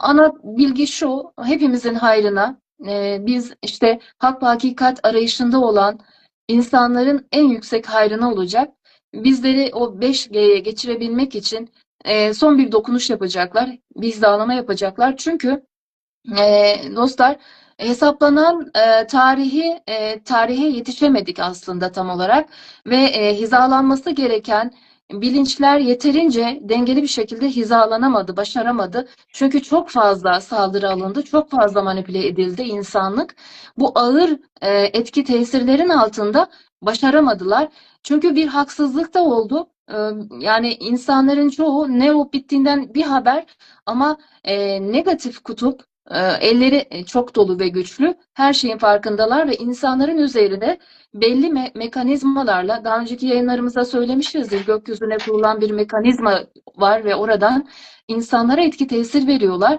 Ana bilgi şu, hepimizin hayrına e, biz işte hak ve hakikat arayışında olan insanların en yüksek hayrına olacak. Bizleri o 5G'ye geçirebilmek için e, son bir dokunuş yapacaklar, bir hizalama yapacaklar. Çünkü e, dostlar hesaplanan e, tarihi e, tarihe yetişemedik aslında tam olarak ve e, hizalanması gereken bilinçler yeterince dengeli bir şekilde hizalanamadı, başaramadı. Çünkü çok fazla saldırı alındı, çok fazla manipüle edildi insanlık. Bu ağır e, etki tesirlerin altında başaramadılar. Çünkü bir haksızlık da oldu. E, yani insanların çoğu ne olup bittiğinden bir haber ama e, negatif kutup elleri çok dolu ve güçlü. Her şeyin farkındalar ve insanların üzerine belli me mekanizmalarla daha önceki yayınlarımızda söylemişizdir. Gökyüzüne kurulan bir mekanizma var ve oradan insanlara etki tesir veriyorlar.